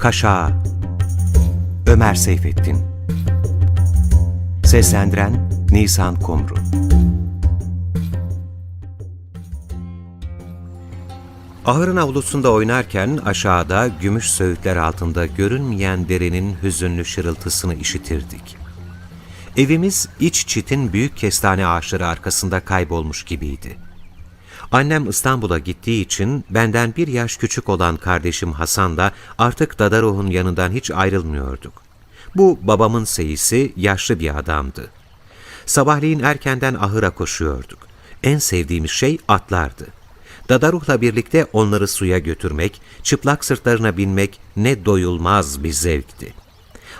Kaşağı Ömer Seyfettin Seslendiren Nisan Kumru Ahırın avlusunda oynarken aşağıda gümüş söğütler altında görünmeyen derenin hüzünlü şırıltısını işitirdik. Evimiz iç çitin büyük kestane ağaçları arkasında kaybolmuş gibiydi. Annem İstanbul'a gittiği için benden bir yaş küçük olan kardeşim Hasan da artık Dadaroh'un yanından hiç ayrılmıyorduk. Bu babamın seyisi yaşlı bir adamdı. Sabahleyin erkenden ahıra koşuyorduk. En sevdiğimiz şey atlardı. Dadaruh'la birlikte onları suya götürmek, çıplak sırtlarına binmek ne doyulmaz bir zevkti.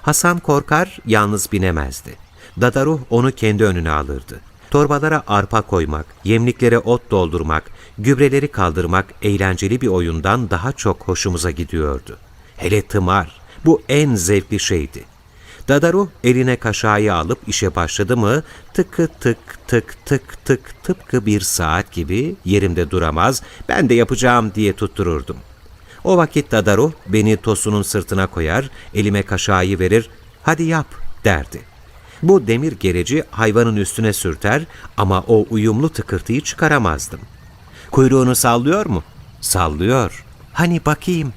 Hasan korkar, yalnız binemezdi. Dadaruh onu kendi önüne alırdı. Torbalara arpa koymak, yemliklere ot doldurmak, gübreleri kaldırmak eğlenceli bir oyundan daha çok hoşumuza gidiyordu. Hele tımar, bu en zevkli şeydi. Dadaruh eline kaşağıyı alıp işe başladı mı tıkı tık tık tık tık tıpkı bir saat gibi yerimde duramaz ben de yapacağım diye tuttururdum. O vakit Dadaruh beni Tosun'un sırtına koyar, elime kaşağıyı verir, hadi yap derdi. Bu demir gereci hayvanın üstüne sürter ama o uyumlu tıkırtıyı çıkaramazdım. Kuyruğunu sallıyor mu? Sallıyor. Hani bakayım.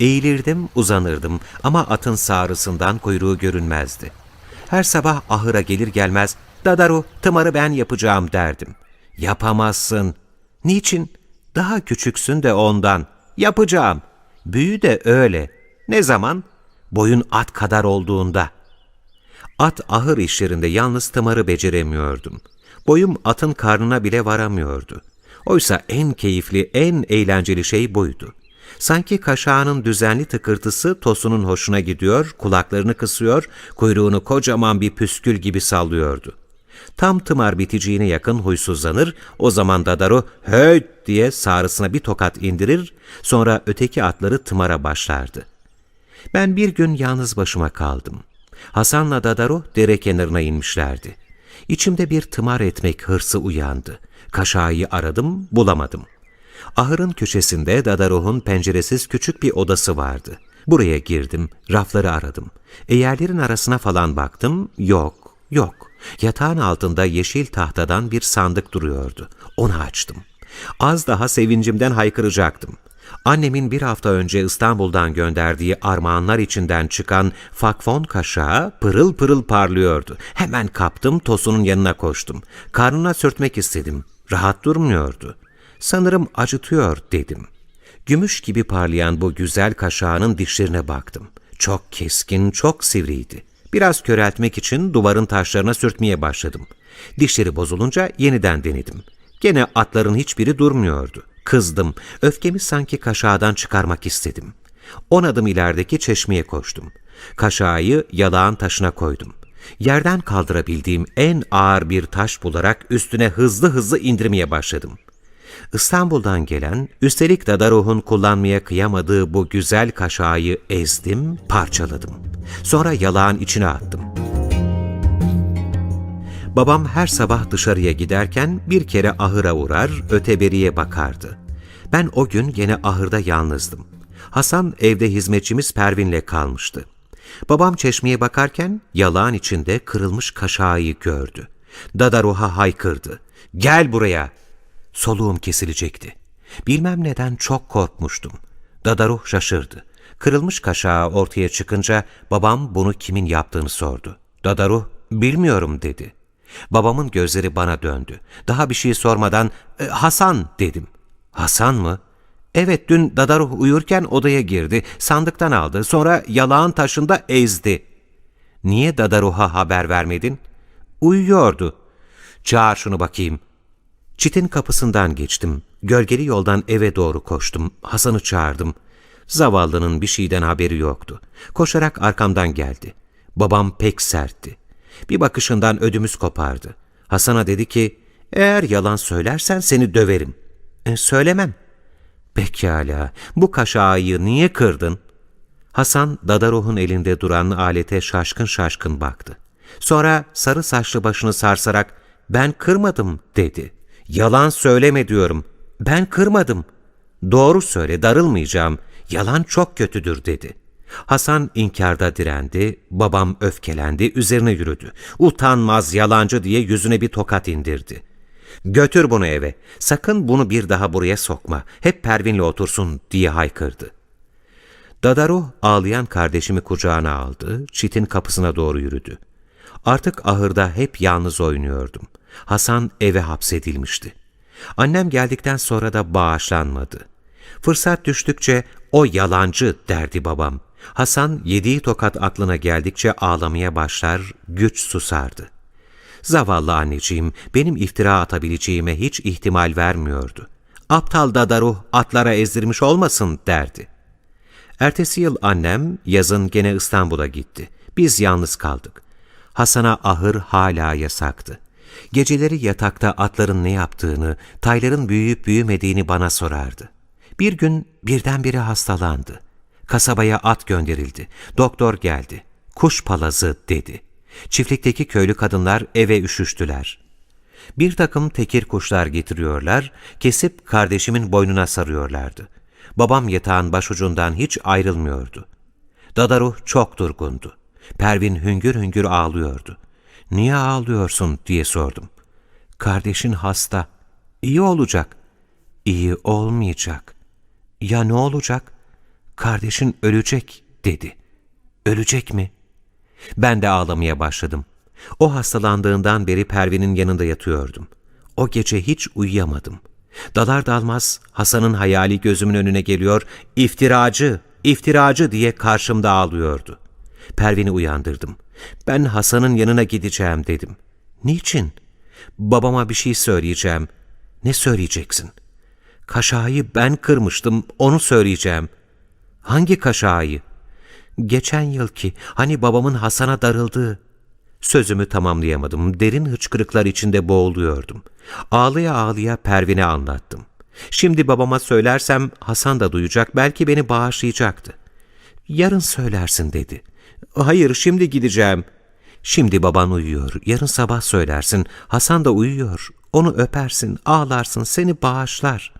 Eğilirdim, uzanırdım ama atın sağrısından kuyruğu görünmezdi. Her sabah ahıra gelir gelmez, Dadaru, tımarı ben yapacağım derdim. Yapamazsın. Niçin? Daha küçüksün de ondan. Yapacağım. Büyü de öyle. Ne zaman? Boyun at kadar olduğunda. At ahır işlerinde yalnız tımarı beceremiyordum. Boyum atın karnına bile varamıyordu. Oysa en keyifli, en eğlenceli şey buydu. Sanki kaşağının düzenli tıkırtısı Tosun'un hoşuna gidiyor, kulaklarını kısıyor, kuyruğunu kocaman bir püskül gibi sallıyordu. Tam tımar biticiğine yakın huysuzlanır, o zaman Dadaro höt diye sağrısına bir tokat indirir, sonra öteki atları tımara başlardı. Ben bir gün yalnız başıma kaldım. Hasan'la Dadaro dere kenarına inmişlerdi. İçimde bir tımar etmek hırsı uyandı. Kaşağıyı aradım, bulamadım. Ahırın köşesinde Dadaroh'un penceresiz küçük bir odası vardı. Buraya girdim, rafları aradım. Eğerlerin arasına falan baktım, yok, yok. Yatağın altında yeşil tahtadan bir sandık duruyordu. Onu açtım. Az daha sevincimden haykıracaktım. Annemin bir hafta önce İstanbul'dan gönderdiği armağanlar içinden çıkan fakfon kaşağı pırıl pırıl parlıyordu. Hemen kaptım, Tosun'un yanına koştum. Karnına sürtmek istedim. Rahat durmuyordu. Sanırım acıtıyor dedim. Gümüş gibi parlayan bu güzel kaşağının dişlerine baktım. Çok keskin, çok sivriydi. Biraz köreltmek için duvarın taşlarına sürtmeye başladım. Dişleri bozulunca yeniden denedim. Gene atların hiçbiri durmuyordu. Kızdım. Öfkemi sanki kaşağıdan çıkarmak istedim. On adım ilerideki çeşmeye koştum. Kaşağı yalağın taşına koydum. Yerden kaldırabildiğim en ağır bir taş bularak üstüne hızlı hızlı indirmeye başladım. İstanbul'dan gelen, üstelik Dadaroh'un kullanmaya kıyamadığı bu güzel kaşağı ezdim, parçaladım. Sonra yalağın içine attım. Babam her sabah dışarıya giderken bir kere ahıra uğrar, öteberiye bakardı. Ben o gün yine ahırda yalnızdım. Hasan evde hizmetçimiz Pervin'le kalmıştı. Babam çeşmeye bakarken yalağın içinde kırılmış kaşağı gördü. Dadaroh'a haykırdı. Gel buraya! Soluğum kesilecekti. Bilmem neden çok korkmuştum. Dadaruh şaşırdı. Kırılmış kaşağı ortaya çıkınca babam bunu kimin yaptığını sordu. Dadaruh, bilmiyorum dedi. Babamın gözleri bana döndü. Daha bir şey sormadan, "E, Hasan dedim. Hasan mı? Evet dün Dadaruh uyurken odaya girdi, sandıktan aldı, sonra yalağın taşında ezdi. Niye Dadaruh'a haber vermedin? Uyuyordu. Çağır şunu bakayım. Çitin kapısından geçtim. Gölgeli yoldan eve doğru koştum. Hasan'ı çağırdım. Zavallının bir şeyden haberi yoktu. Koşarak arkamdan geldi. Babam pek sertti. Bir bakışından ödümüz kopardı. Hasan'a dedi ki, eğer yalan söylersen seni döverim. E, söylemem. Pekala, bu kaşağı niye kırdın? Hasan, Dadaroh'un elinde duran alete şaşkın şaşkın baktı. Sonra sarı saçlı başını sarsarak, ben kırmadım dedi. Yalan söyleme diyorum. Ben kırmadım. Doğru söyle, darılmayacağım. Yalan çok kötüdür dedi. Hasan inkarda direndi, babam öfkelendi, üzerine yürüdü. Utanmaz, yalancı diye yüzüne bir tokat indirdi. Götür bunu eve, sakın bunu bir daha buraya sokma, hep Pervin'le otursun diye haykırdı. Dadaruh ağlayan kardeşimi kucağına aldı, çitin kapısına doğru yürüdü. Artık ahırda hep yalnız oynuyordum. Hasan eve hapsedilmişti. Annem geldikten sonra da bağışlanmadı. Fırsat düştükçe o yalancı derdi babam. Hasan yediği tokat aklına geldikçe ağlamaya başlar, güç susardı. Zavallı anneciğim benim iftira atabileceğime hiç ihtimal vermiyordu. Aptal dadaruh atlara ezdirmiş olmasın derdi. Ertesi yıl annem yazın gene İstanbul'a gitti. Biz yalnız kaldık. Hasan'a ahır hala yasaktı. Geceleri yatakta atların ne yaptığını, tayların büyüyüp büyümediğini bana sorardı. Bir gün birdenbire hastalandı. Kasabaya at gönderildi. Doktor geldi. Kuş palazı dedi. Çiftlikteki köylü kadınlar eve üşüştüler. Bir takım tekir kuşlar getiriyorlar, kesip kardeşimin boynuna sarıyorlardı. Babam yatağın başucundan hiç ayrılmıyordu. Dadaruh çok durgundu. Pervin hüngür hüngür ağlıyordu. ''Niye ağlıyorsun?'' diye sordum. ''Kardeşin hasta. İyi olacak.'' ''İyi olmayacak.'' ''Ya ne olacak?'' ''Kardeşin ölecek.'' dedi. ''Ölecek mi?'' Ben de ağlamaya başladım. O hastalandığından beri Pervin'in yanında yatıyordum. O gece hiç uyuyamadım. Dalar dalmaz Hasan'ın hayali gözümün önüne geliyor, iftiracı, iftiracı diye karşımda ağlıyordu. Pervin'i uyandırdım. Ben Hasan'ın yanına gideceğim dedim. Niçin? Babama bir şey söyleyeceğim. Ne söyleyeceksin? Kaşağıyı ben kırmıştım, onu söyleyeceğim. Hangi kaşağıyı? Geçen yılki, hani babamın Hasan'a darıldığı. Sözümü tamamlayamadım, derin hıçkırıklar içinde boğuluyordum. Ağlıya ağlıya Pervin'e anlattım. Şimdi babama söylersem Hasan da duyacak, belki beni bağışlayacaktı. Yarın söylersin dedi. Hayır, şimdi gideceğim. Şimdi baban uyuyor, yarın sabah söylersin. Hasan da uyuyor, onu öpersin, ağlarsın, seni bağışlar.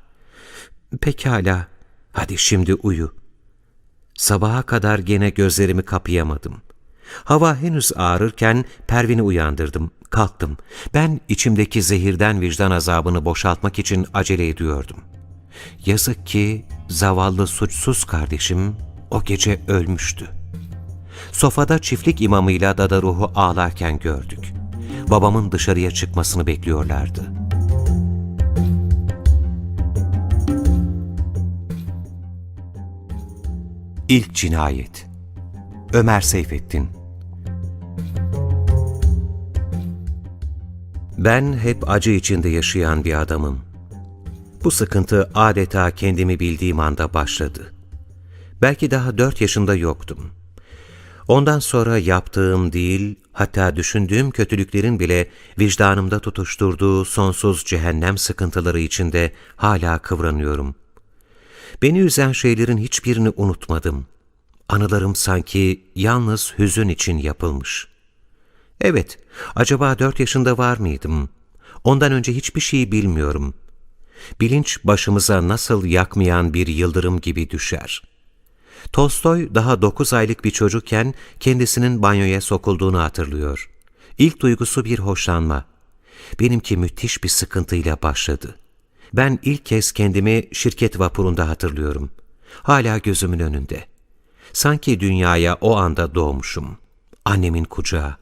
Pekala, hadi şimdi uyu. Sabaha kadar gene gözlerimi kapayamadım. Hava henüz ağrırken Pervin'i uyandırdım. Kalktım. Ben içimdeki zehirden vicdan azabını boşaltmak için acele ediyordum. Yazık ki zavallı suçsuz kardeşim o gece ölmüştü. Sofada çiftlik imamıyla Dada Ruhu ağlarken gördük. Babamın dışarıya çıkmasını bekliyorlardı. İlk Cinayet Ömer Seyfettin Ben hep acı içinde yaşayan bir adamım. Bu sıkıntı adeta kendimi bildiğim anda başladı. Belki daha dört yaşında yoktum. Ondan sonra yaptığım değil, hatta düşündüğüm kötülüklerin bile vicdanımda tutuşturduğu sonsuz cehennem sıkıntıları içinde hala kıvranıyorum. Beni üzen şeylerin hiçbirini unutmadım. Anılarım sanki yalnız hüzün için yapılmış. Evet, acaba dört yaşında var mıydım? Ondan önce hiçbir şey bilmiyorum. Bilinç başımıza nasıl yakmayan bir yıldırım gibi düşer. Tolstoy daha dokuz aylık bir çocukken kendisinin banyoya sokulduğunu hatırlıyor. İlk duygusu bir hoşlanma. Benimki müthiş bir sıkıntıyla başladı. Ben ilk kez kendimi şirket vapurunda hatırlıyorum. Hala gözümün önünde. Sanki dünyaya o anda doğmuşum. Annemin kucağı.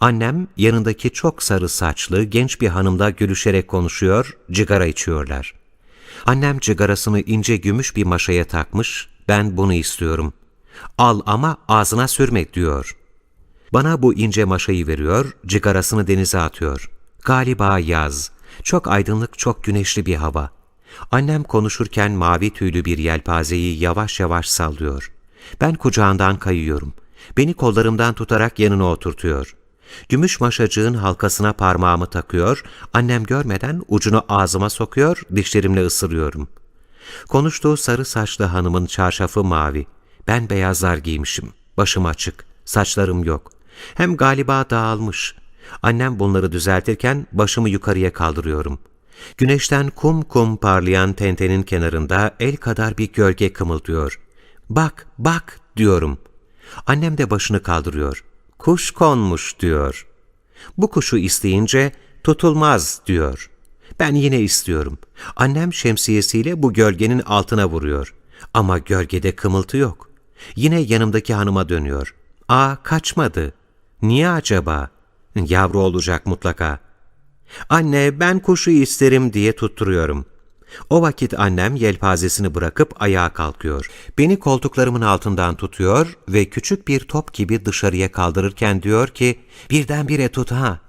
Annem yanındaki çok sarı saçlı genç bir hanımla gülüşerek konuşuyor, cigara içiyorlar. Annem cigarasını ince gümüş bir maşaya takmış, ben bunu istiyorum. Al ama ağzına sürme diyor. Bana bu ince maşayı veriyor, cigarasını denize atıyor. Galiba yaz. Çok aydınlık, çok güneşli bir hava. Annem konuşurken mavi tüylü bir yelpazeyi yavaş yavaş sallıyor. Ben kucağından kayıyorum. Beni kollarımdan tutarak yanına oturtuyor. Gümüş maşacığın halkasına parmağımı takıyor, annem görmeden ucunu ağzıma sokuyor, dişlerimle ısırıyorum. Konuştuğu sarı saçlı hanımın çarşafı mavi. Ben beyazlar giymişim, başım açık, saçlarım yok. Hem galiba dağılmış. Annem bunları düzeltirken başımı yukarıya kaldırıyorum. Güneşten kum kum parlayan tentenin kenarında el kadar bir gölge kımıldıyor. Bak, bak diyorum. Annem de başını kaldırıyor. Kuş konmuş diyor. Bu kuşu isteyince tutulmaz diyor. Ben yine istiyorum. Annem şemsiyesiyle bu gölgenin altına vuruyor. Ama gölgede kımıltı yok. Yine yanımdaki hanıma dönüyor. Aa kaçmadı. Niye acaba? Yavru olacak mutlaka. Anne ben kuşu isterim diye tutturuyorum. O vakit annem yelpazesini bırakıp ayağa kalkıyor. Beni koltuklarımın altından tutuyor ve küçük bir top gibi dışarıya kaldırırken diyor ki birdenbire tut ha.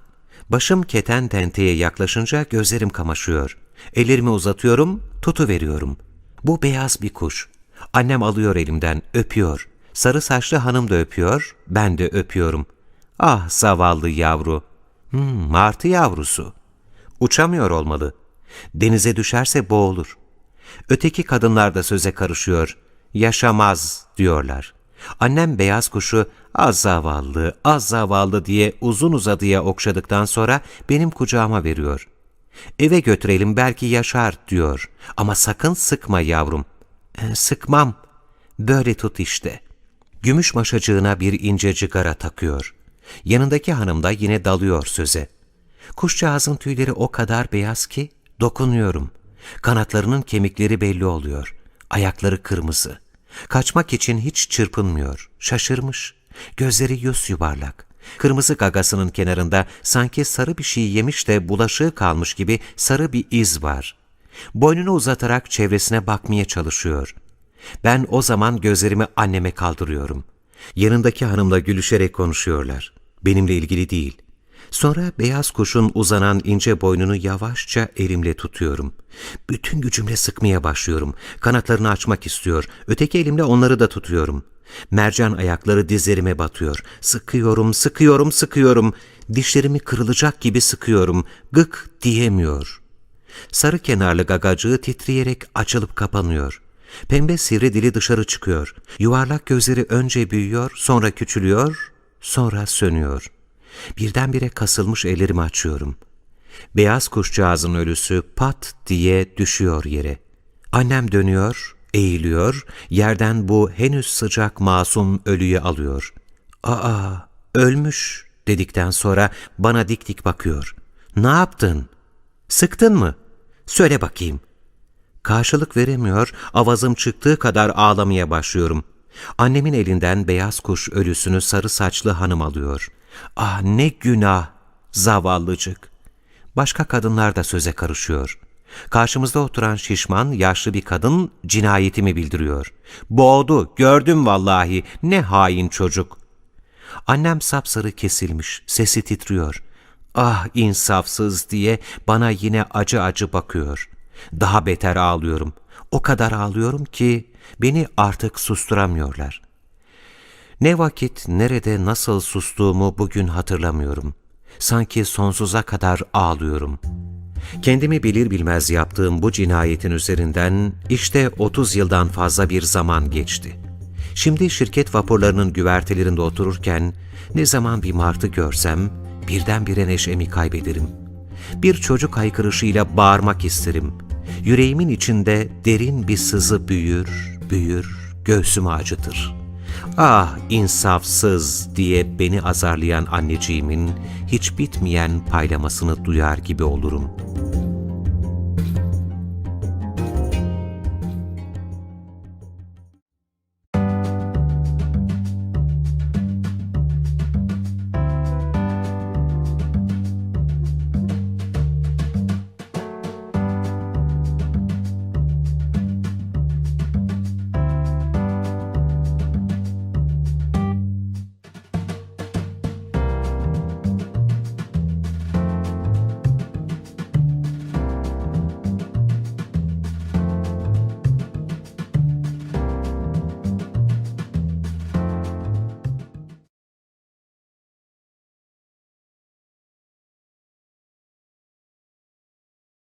Başım keten tenteye yaklaşınca gözlerim kamaşıyor. Ellerimi uzatıyorum, tutu veriyorum. Bu beyaz bir kuş. Annem alıyor elimden, öpüyor. Sarı saçlı hanım da öpüyor, ben de öpüyorum. Ah zavallı yavru. Hmm, martı yavrusu. Uçamıyor olmalı. Denize düşerse boğulur. Öteki kadınlar da söze karışıyor. Yaşamaz diyorlar. Annem beyaz kuşu az zavallı, az zavallı diye uzun uzadıya okşadıktan sonra benim kucağıma veriyor. Eve götürelim belki yaşar diyor. Ama sakın sıkma yavrum. "E, sıkmam. Böyle tut işte. Gümüş maşacığına bir ince cigara takıyor. Yanındaki hanım da yine dalıyor söze. Kuşcağızın tüyleri o kadar beyaz ki dokunuyorum. Kanatlarının kemikleri belli oluyor. Ayakları kırmızı. Kaçmak için hiç çırpınmıyor. Şaşırmış. Gözleri yüz yuvarlak. Kırmızı gagasının kenarında sanki sarı bir şey yemiş de bulaşığı kalmış gibi sarı bir iz var. Boynunu uzatarak çevresine bakmaya çalışıyor. Ben o zaman gözlerimi anneme kaldırıyorum. Yanındaki hanımla gülüşerek konuşuyorlar. Benimle ilgili değil. Sonra beyaz kuşun uzanan ince boynunu yavaşça elimle tutuyorum. Bütün gücümle sıkmaya başlıyorum. Kanatlarını açmak istiyor. Öteki elimle onları da tutuyorum. Mercan ayakları dizlerime batıyor. Sıkıyorum, sıkıyorum, sıkıyorum. Dişlerimi kırılacak gibi sıkıyorum. Gık diyemiyor. Sarı kenarlı gagacığı titreyerek açılıp kapanıyor. Pembe sivri dili dışarı çıkıyor. Yuvarlak gözleri önce büyüyor, sonra küçülüyor, sonra sönüyor. Birdenbire kasılmış ellerimi açıyorum. Beyaz kuşcağızın ölüsü pat diye düşüyor yere. Annem dönüyor, eğiliyor, yerden bu henüz sıcak masum ölüyü alıyor. Aa, ölmüş dedikten sonra bana dik dik bakıyor. Ne yaptın? Sıktın mı? Söyle bakayım. Karşılık veremiyor, avazım çıktığı kadar ağlamaya başlıyorum. Annemin elinden beyaz kuş ölüsünü sarı saçlı hanım alıyor. Ah ne günah, zavallıcık. Başka kadınlar da söze karışıyor. Karşımızda oturan şişman, yaşlı bir kadın cinayetimi bildiriyor. Boğdu, gördüm vallahi, ne hain çocuk. Annem sapsarı kesilmiş, sesi titriyor. Ah insafsız diye bana yine acı acı bakıyor. Daha beter ağlıyorum. O kadar ağlıyorum ki beni artık susturamıyorlar. Ne vakit, nerede, nasıl sustuğumu bugün hatırlamıyorum. Sanki sonsuza kadar ağlıyorum. Kendimi bilir bilmez yaptığım bu cinayetin üzerinden işte 30 yıldan fazla bir zaman geçti. Şimdi şirket vapurlarının güvertelerinde otururken ne zaman bir martı görsem birdenbire neşemi kaybederim. Bir çocuk haykırışıyla bağırmak isterim. Yüreğimin içinde derin bir sızı büyür, büyür, göğsümü acıtır. Ah insafsız diye beni azarlayan anneciğimin hiç bitmeyen paylamasını duyar gibi olurum.''